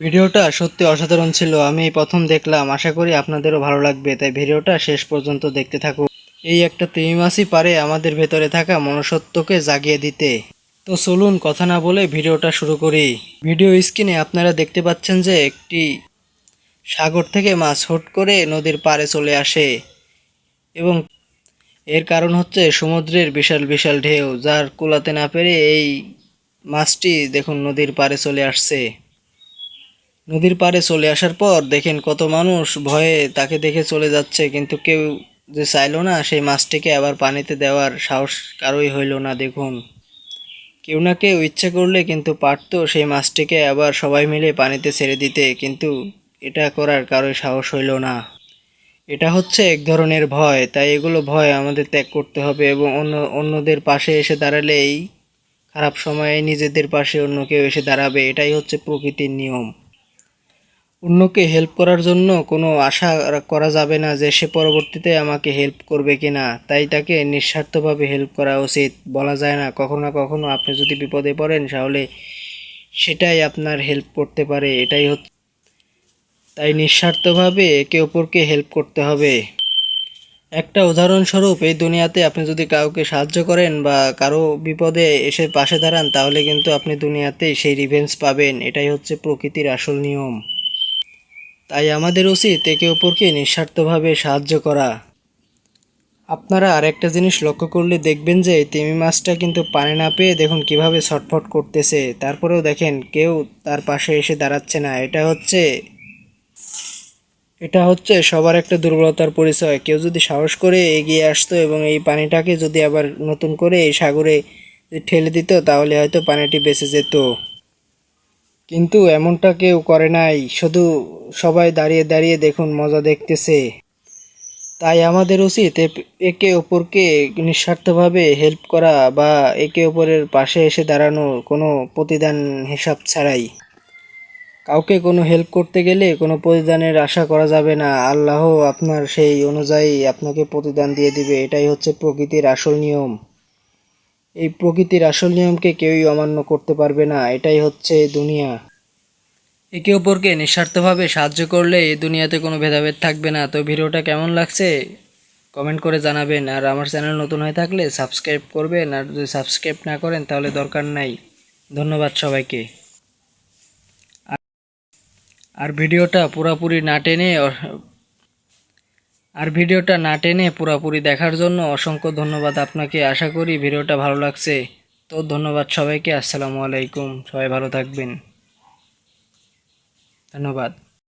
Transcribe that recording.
ভিডিওটা সত্যি অসাধারণ ছিল, আমি প্রথম দেখলাম, আশা করি আপনাদেরও ভালো লাগবে, তাই ভিডিওটা শেষ পর্যন্ত দেখতে থাকুন। এই একটা তিমি মাছই পারে আমাদের ভেতরে থাকা মনুষ্যত্বকে জাগিয়ে দিতে। তো চলুন কথা না বলে ভিডিওটা শুরু করি। ভিডিও স্ক্রিনে আপনারা দেখতে পাচ্ছেন যে একটি সাগর থেকে মাছ হুট করে নদীর পাড়ে চলে আসে এবং এর কারণ হচ্ছে সমুদ্রের বিশাল বিশাল ঢেউ, যার কুলাতে না পেরে এই মাছটি দেখুন নদীর পাড়ে চলে আসছে। নদীর পাড়ে চলে আসার পর দেখেন কত মানুষ ভয়ে তাকে দেখে চলে যাচ্ছে, কিন্তু কেউ যে চাইলো না সেই মাছটিকে আবার পানিতে দেওয়ার সাহস কারোই হইল না, দেখুন। কেউ না কেউ ইচ্ছে করলে কিন্তু পারতো সেই মাছটিকে আবার সবাই মিলে পানিতে ছেড়ে দিতে, কিন্তু এটা করার কারোই সাহস হইল না। এটা হচ্ছে এক ধরনের ভয়, তাই এগুলো ভয় আমাদের ত্যাগ করতে হবে এবং অন্য, অন্যদের পাশে এসে দাঁড়ালেই খারাপ সময়ে নিজেদের পাশে অন্য কেউ এসে দাঁড়াবে, এটাই হচ্ছে প্রকৃতির নিয়ম। অন্যকে হেল্প করার জন্য কোনো আশা করা যাবে না যে সে পরবর্তীতে আমাকে হেল্প করবে কিনা। তাই তাকে নিঃস্বার্থভাবে হেল্প করা উচিত। বলা যায় না, কখনো না কখনো আপনি যদি বিপদে পড়েন, তাহলে সেটাই আপনার হেল্প করতে পারে। এটাই হচ্ছে। তাই নিঃস্বার্থভাবে একে অপরকে হেল্প করতে হবে। একটা উদাহরণস্বরূপ, এই দুনিয়াতে আপনি যদি কাউকে সাহায্য করেন বা কারও বিপদে এসে পাশে দাঁড়ান, তাহলে কিন্তু আপনি দুনিয়াতেই সেই রিভেঞ্জ পাবেন। এটাই হচ্ছে প্রকৃতির আসল নিয়ম। তাই আমাদের উচিত একে অপরকে নিঃস্বার্থভাবে সাহায্য করা। আপনারা আরেকটা জিনিস লক্ষ্য করলে দেখবেন যে তিমি মাছটা কিন্তু পানি না পেয়ে দেখুন কীভাবে ছটফট করতেছে। তারপরেও দেখেন কেউ তার পাশে এসে দাঁড়াচ্ছে না। এটা হচ্ছে এটা হচ্ছে সবার একটা দুর্বলতার পরিচয়। কেউ যদি সাহস করে এগিয়ে আসতো এবং এই পানিটাকে যদি আবার নতুন করে এই সাগরে ঠেলে দিত, তাহলে হয়তো পানিটি বেঁচে যেত। কিন্তু এমনটা কেউ করে নাই, শুধু সবাই দাঁড়িয়ে দাঁড়িয়ে দেখুন, মজা দেখতেছে। তাই আমাদের উচিত একে অপরকে নিঃস্বার্থভাবে হেল্প করা বা একে অপরের পাশে এসে দাঁড়ানো কোনো প্রতিদান হিসাব ছাড়াই। কাউকে কোনো হেল্প করতে গেলে কোনো প্রতিদানের আশা করা যাবে না। আল্লাহ আপনার সেই অনুযায়ী আপনাকে প্রতিদান দিয়ে দিবে। এটাই হচ্ছে প্রকৃতির আসল নিয়ম। এই প্রকৃতির আসল নিয়মকে কেউই অমান্য করতে পারবে না, এটাই হচ্ছে দুনিয়া। একে অপরকে নিঃস্বার্থভাবে সাহায্য করলে এই দুনিয়াতে কোনো ভেদাভেদ থাকবে না। তো ভিডিওটা কেমন লাগছে? কমেন্ট করে জানাবেন। আর আমার চ্যানেল নতুন হয়ে থাকলে সাবস্ক্রাইব করবেন। আর যদি সাবস্ক্রাইব না করেন, তাহলে দরকার নাই। ধন্যবাদ সবাইকে। আর ভিডিওটা পুরোপুরি না টেনে আর ভিডিওটা না টেনে পুরোপুরি দেখার জন্য অসংখ্য ধন্যবাদ আপনাকে। আশা করি ভিডিওটা ভালো লাগছে। তো ধন্যবাদ সবাইকে। আসসালামু আলাইকুম। সবাই ভালো থাকবেন। ধন্যবাদ।